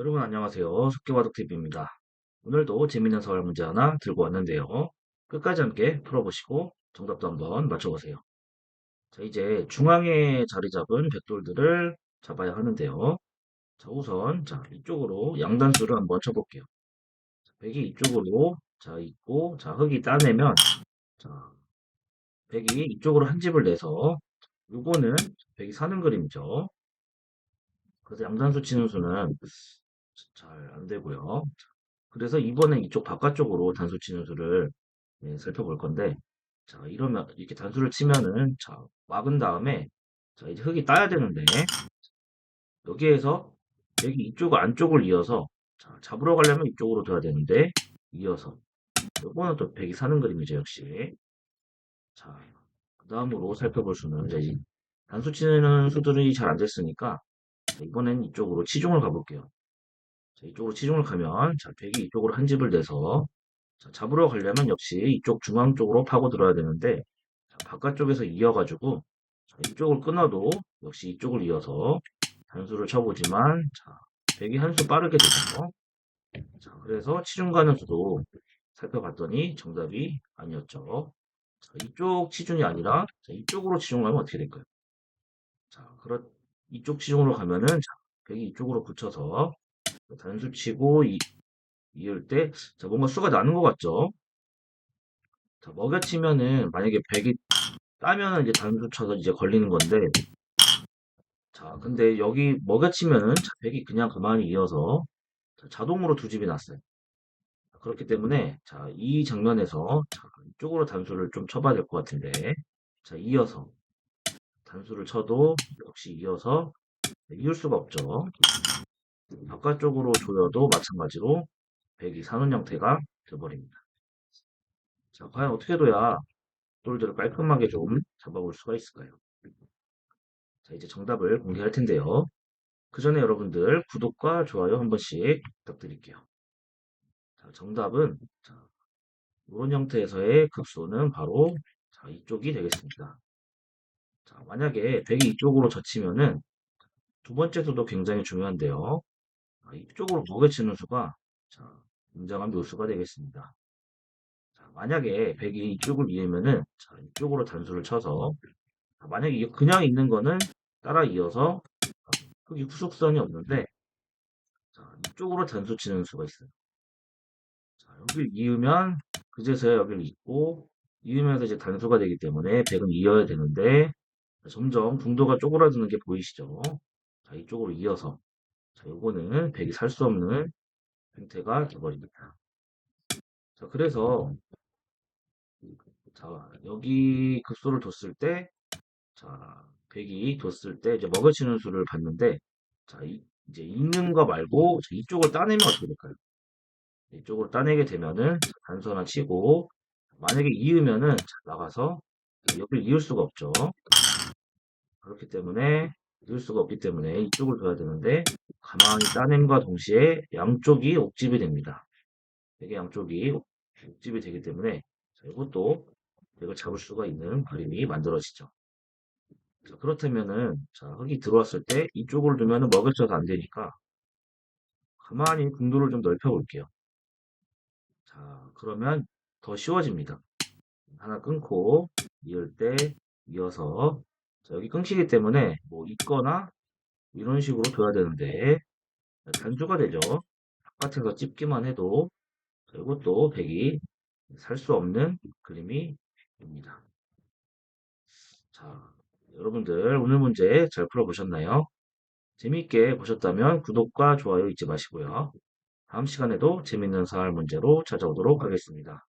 여러분 안녕하세요. 속기바둑TV입니다. 오늘도 재밌는 서울 문제 하나 들고 왔는데요. 끝까지 함께 풀어보시고 정답도 한번 맞춰보세요. 자, 이제 중앙에 자리 잡은 벽돌들을 잡아야 하는데요. 자, 우선 자, 이쪽으로 양단수를 한번 쳐볼게요. 자, 백이 이쪽으로 자, 있고 자, 흙이 따내면 자, 백이 이쪽으로 한 집을 내서 요거는 백이 사는 그림이죠. 그래서 양단수 치는 수는 잘 안 되고요. 그래서 이번엔 이쪽 바깥쪽으로 단수 치는 수를 예, 살펴볼 건데, 자, 이러면, 이렇게 단수를 치면은, 자, 막은 다음에, 자, 이제 흙이 따야 되는데, 여기에서 여기 이쪽 안쪽을 이어서, 자, 잡으러 가려면 이쪽으로 둬야 되는데, 이어서. 요거는 또 백이 사는 그림이죠, 역시. 자, 그 다음으로 살펴볼 수는, 이제 이 단수 치는 수들이 잘 안 됐으니까, 자, 이번엔 이쪽으로 치중을 가볼게요. 자, 이쪽으로 치중을 가면, 자, 백이 이쪽으로 한 집을 내서, 자, 잡으러 가려면 역시 이쪽 중앙 쪽으로 파고 들어야 되는데, 자, 바깥쪽에서 이어가지고, 자, 이쪽을 끊어도 역시 이쪽을 이어서 단수를 쳐보지만, 자, 백이 한 수 빠르게 되죠. 자, 그래서 치중 가는 수도 살펴봤더니 정답이 아니었죠. 자, 이쪽 치중이 아니라, 자, 이쪽으로 치중 가면 어떻게 될까요? 자, 그렇, 이쪽 치중으로 가면은, 자, 백이 이쪽으로 붙여서, 단수 치고, 이, 이을 때, 자, 뭔가 수가 나는 것 같죠? 자, 먹여치면은, 만약에 100이 따면은 이제 단수 쳐서 이제 걸리는 건데, 자, 근데 여기 먹여치면은, 자, 100이 그냥 가만히 이어서, 자, 자동으로 두 집이 났어요. 그렇기 때문에, 자, 이 장면에서, 자, 이쪽으로 단수를 좀 쳐봐야 될 것 같은데, 자, 이어서, 단수를 쳐도, 역시 이어서, 이을 수가 없죠. 바깥쪽으로 조여도 마찬가지로, 100이 사는 형태가 되어버립니다. 자, 과연 어떻게 둬야 돌들을 깔끔하게 좀 잡아볼 수가 있을까요? 자, 이제 정답을 공개할 텐데요. 그 전에 여러분들 구독과 좋아요 한 번씩 부탁드릴게요. 자, 정답은 자, 이런 형태에서의 급소는 바로 자, 이쪽이 되겠습니다. 자, 만약에 100이 이쪽으로 젖히면은 두 번째 수도 굉장히 중요한데요. 자, 이쪽으로 무게치는 수가 자, 굉장한 묘수가 되겠습니다. 자, 만약에 100이 이쪽을 이으면은 자, 이쪽으로 단수를 쳐서 자, 만약에 그냥 있는 거는 따라 이어서 흙이 후속선이 없는데 자, 이쪽으로 단수 치는 수가 있어요. 자, 여기를 이으면 그제서야 여기를 잇고 이으면서 이제 단수가 되기 때문에 100은 이어야 되는데 점점 중도가 쪼그라드는 게 보이시죠? 자, 이쪽으로 이어서 자, 요거는 100이 살 수 없는 형태가 되어버립니다. 자, 그래서 자, 여기 급소를 뒀을 때 자, 100이 뒀을 때 이제 먹여치는 수를 봤는데 자, 이, 이제 있는 거 말고 자, 이쪽을 따내면 어떻게 될까요? 이쪽으로 따내게 되면은 단수 하나 치고 만약에 이으면은 자, 나가서 여기를 이을 수가 없죠. 그렇기 때문에 이을 수가 없기 때문에 이쪽을 둬야 되는데 가만히 따냄과 동시에 양쪽이 옥집이 됩니다. 되게 양쪽이 옥집이 되기 때문에 자, 이것도 이걸 잡을 수가 있는 그림이 만들어지죠. 자, 그렇다면은 자, 흙이 들어왔을 때 이쪽을 두면은 먹여쳐서 안 되니까 가만히 궁도를 좀 넓혀 볼게요. 자, 그러면 더 쉬워집니다. 하나 끊고 이을 때 이어서 자, 여기 끊기기 때문에 뭐 있거나 이런 식으로 둬야 되는데 단수가 되죠. 바깥에서 찝기만 해도 자, 이것도 100이 살 수 없는 그림이 됩니다. 자, 여러분들 오늘 문제 잘 풀어보셨나요? 재미있게 보셨다면 구독과 좋아요 잊지 마시고요. 다음 시간에도 재밌는 사활 문제로 찾아오도록 하겠습니다.